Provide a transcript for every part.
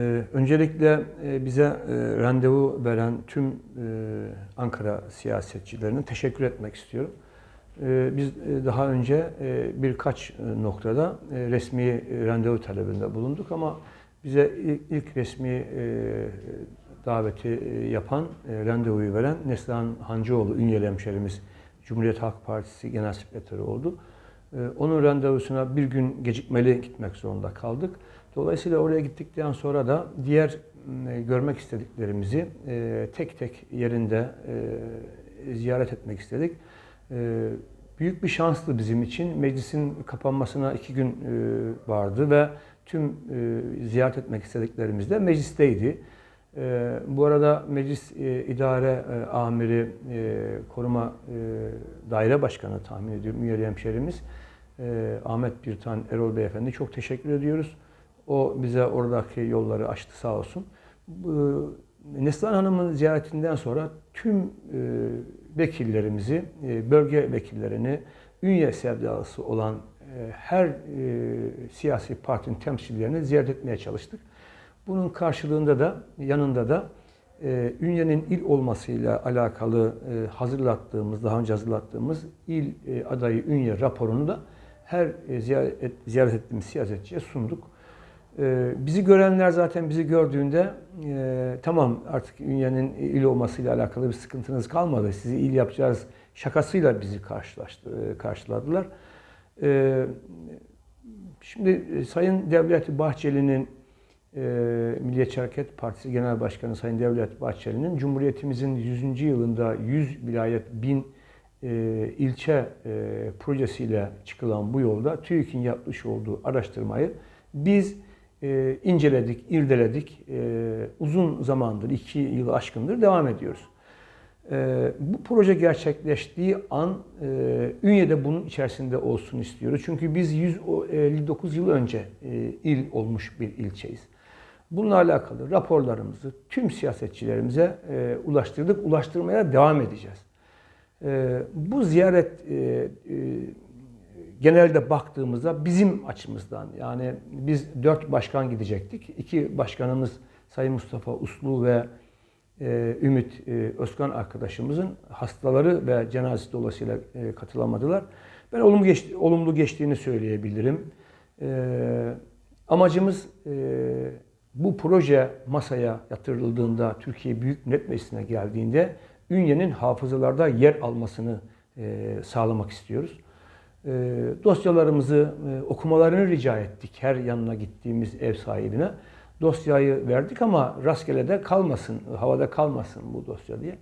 Ee, Öncelikle e, bize e, randevu veren tüm e, Ankara siyasetçilerine teşekkür etmek istiyorum. Ee, Biz daha önce birkaç noktada resmi randevu talebinde bulunduk ama bize ilk, resmi daveti yapan, randevuyu veren Neslihan Hancıoğlu, Ünyeli hemşerimiz Cumhuriyet Halk Partisi Genel Sekreteri oldu. E, Onun randevusuna bir gün gecikmeli gitmek zorunda kaldık. Dolayısıyla oraya gittikten sonra da diğer m, görmek istediklerimizi e, tek tek yerinde e, ziyaret etmek istedik. E, Büyük bir şanstı bizim için. Meclisin kapanmasına iki gün e, vardı ve tüm e, ziyaret etmek istediklerimiz de meclisteydi. E, Bu arada meclis e, idare e, amiri, e, koruma e, daire başkanı tahmin ediyorum üyeli hemşerimiz e, Ahmet Birtan Erol Beyefendi çok teşekkür ediyoruz. O bize oradaki yolları açtı sağ olsun. Bu, Neslihan Hanım'ın ziyaretinden sonra tüm e, vekillerimizi, e, bölge vekillerini, ünye sevdalısı olan e, her e, siyasi partinin temsilcilerini ziyaret etmeye çalıştık. Bunun karşılığında da, yanında da e, Ünye'nin il olmasıyla alakalı e, hazırlattığımız, daha önce hazırlattığımız il e, adayı Ünye raporunu da her e, ziyaret, et- ziyaret ettiğimiz siyasetçiye sunduk. E, bizi görenler zaten bizi gördüğünde e, tamam artık Ünye'nin il olmasıyla alakalı bir sıkıntınız kalmadı. Sizi il yapacağız şakasıyla bizi karşılaştı, e, karşıladılar. E, şimdi e, Sayın Devlet Bahçeli'nin e, Milliyetçi Hareket Partisi Genel Başkanı Sayın Devlet Bahçeli'nin Cumhuriyetimizin 100. yılında 100 vilayet 1000 e, ilçe e, projesiyle çıkılan bu yolda TÜİK'in yapmış olduğu araştırmayı biz e, inceledik, irdeledik. E, uzun zamandır, iki yılı aşkındır devam ediyoruz. E, bu proje gerçekleştiği an e, Ünye'de bunun içerisinde olsun istiyoruz. Çünkü biz 159 yıl önce e, il olmuş bir ilçeyiz. Bununla alakalı raporlarımızı tüm siyasetçilerimize e, ulaştırdık, ulaştırmaya devam edeceğiz. E, bu ziyaret e, e, genelde baktığımızda bizim açımızdan yani biz dört başkan gidecektik. İki başkanımız Sayın Mustafa Uslu ve e, Ümit e, Özkan arkadaşımızın hastaları ve cenazesi dolayısıyla e, katılamadılar. Ben olumlu, geçti, olumlu geçtiğini söyleyebilirim. E, amacımız e, bu proje masaya yatırıldığında, Türkiye Büyük Millet Meclisi'ne geldiğinde Ünye'nin hafızalarda yer almasını e, sağlamak istiyoruz. E, dosyalarımızı e, okumalarını rica ettik her yanına gittiğimiz ev sahibine. Dosyayı verdik ama rastgele de kalmasın, havada kalmasın bu dosya diye.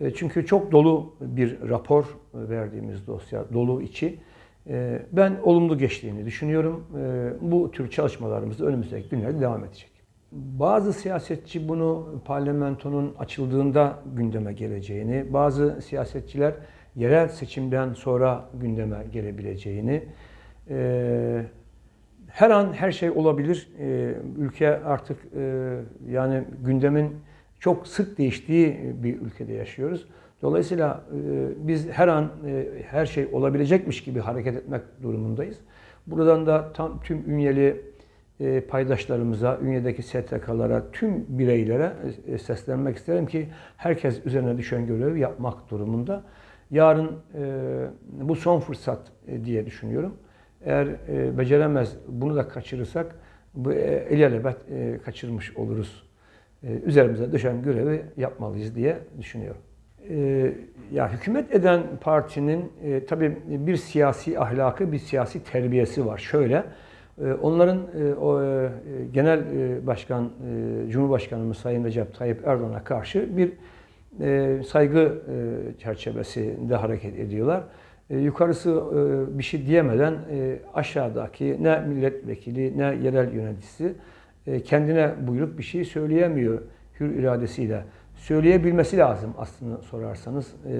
E, çünkü çok dolu bir rapor verdiğimiz dosya, dolu içi. E, ben olumlu geçtiğini düşünüyorum. Bu tür çalışmalarımız önümüzdeki günlerde devam edecek. Bazı siyasetçi bunu parlamentonun açıldığında gündeme geleceğini, bazı siyasetçiler yerel seçimden sonra gündeme gelebileceğini, e, her an her şey olabilir. E, ülke artık e, yani gündemin çok sık değiştiği bir ülkede yaşıyoruz. Dolayısıyla e, biz her an e, her şey olabilecekmiş gibi hareket etmek durumundayız. Buradan da tam tüm ünyeli e, paydaşlarımıza, ünyedeki STK'lara, tüm bireylere e, seslenmek isterim ki herkes üzerine düşen görevi yapmak durumunda. Yarın e, bu son fırsat e, diye düşünüyorum. Eğer e, beceremez, bunu da kaçırırsak bu e, ilelebet e, kaçırmış oluruz. E, üzerimize düşen görevi yapmalıyız diye düşünüyorum. E, ya hükümet eden partinin e, tabii bir siyasi ahlakı, bir siyasi terbiyesi var. Şöyle, e, onların e, o e, genel e, başkan, e, Cumhurbaşkanımız Sayın Recep Tayyip Erdoğan'a karşı bir e, saygı e, çerçevesinde hareket ediyorlar. E, yukarısı e, bir şey diyemeden e, aşağıdaki ne milletvekili ne yerel yöneticisi e, kendine buyruk bir şey söyleyemiyor hür iradesiyle. Söyleyebilmesi lazım aslında sorarsanız. E,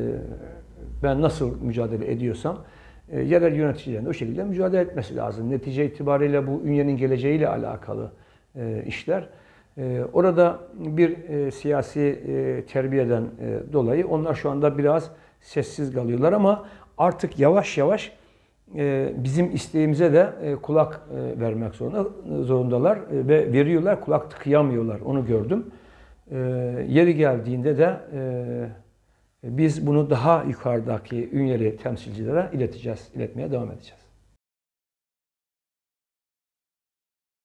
ben nasıl mücadele ediyorsam e, yerel yöneticilerin o şekilde mücadele etmesi lazım. Netice itibariyle bu ünyenin geleceğiyle alakalı e, işler. E, orada bir e, siyasi e, terbiyeden e, dolayı onlar şu anda biraz sessiz kalıyorlar ama artık yavaş yavaş bizim isteğimize de kulak vermek zorunda zorundalar ve veriyorlar kulak tıkayamıyorlar onu gördüm. Yeri geldiğinde de biz bunu daha yukarıdaki ünyeli temsilcilere ileteceğiz, iletmeye devam edeceğiz.